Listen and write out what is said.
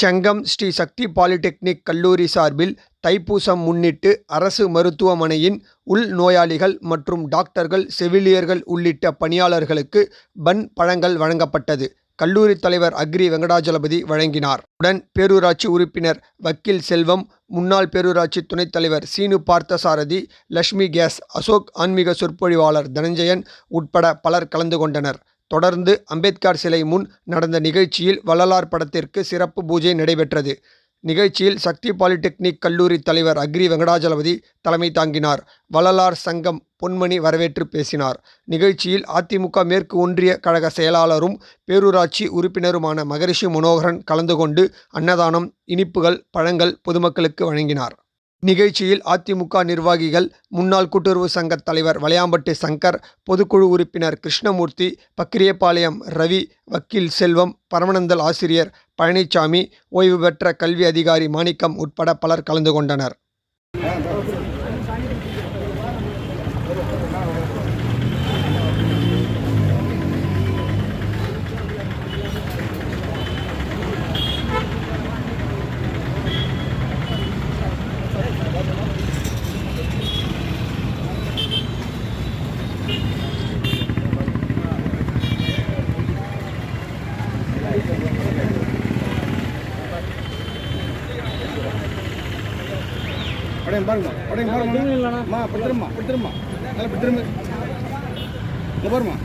செங்கம் ஸ்ரீ சக்தி polytechnic கல்லூரி சார்பில் தைப்பூசம் முன்னிட்டு அரசு மருத்துவமனையின் உள் நோயாளிகள் மற்றும் டாக்டர்கள் செவிலியர்கள் உள்ளிட்ட பணியாளர்களுக்கு பன் பழங்கள் வழங்கப்பட்டது. கல்லூரி தலைவர் அக்ரி வெங்கடாஜலபதி வழங்கினார். உடன் பேரூராட்சி உறுப்பினர் வக்கீல் செல்வம் முன்னாள் பேரூராட்சி துணைத் தலைவர் சீனு பார்த்தசாரதி லட்சுமி கேஸ் அசோக் ஆன்மீக சொற்பொழிவாளர் தனஞ்சயன் உட்பட பலர் கலந்து கொண்டனர். தொடர்ந்து அம்பேத்கர் சிலை முன் நடந்த நிகழ்ச்சியில் வள்ளலார் படத்திற்கு சிறப்பு பூஜை நடைபெற்றது. நிகழ்ச்சியில் சக்தி பாலிடெக்னிக் கல்லூரி தலைவர் அக்ரி வெங்கடாஜலபதி தலைமை தாங்கினார். வள்ளலார் சங்கம் பொன்மணி வரவேற்று பேசினார். நிகழ்ச்சியில் அதிமுக மேற்கு ஒன்றிய கழக செயலாளரும் பேரூராட்சி உறுப்பினருமான மகரிஷி மனோகரன் கலந்து கொண்டு அன்னதானம் இனிப்புகள் பழங்கள் பொதுமக்களுக்கு வழங்கினார். நிகழ்ச்சியில் அதிமுக நிர்வாகிகள் முன்னாள் கூட்டுறவு சங்க தலைவர் வளையாம்பட்டி சங்கர் பொதுக்குழு உறுப்பினர் கிருஷ்ணமூர்த்தி பக்கிரியபாளையம் ரவி வக்கீல் செல்வம் பரமநந்தல் ஆசிரியர் பழனிசாமி ஓய்வு பெற்ற கல்வி அதிகாரி மாணிக்கம் உட்பட பலர் கலந்து கொண்டனர். அப்படியே பாருங்க அப்படியே பாருங்க. அம்மா அப்படி திரும்ப அப்படி திரும்ப நல்லா இப்படி திரும்ப இங்க பாருமா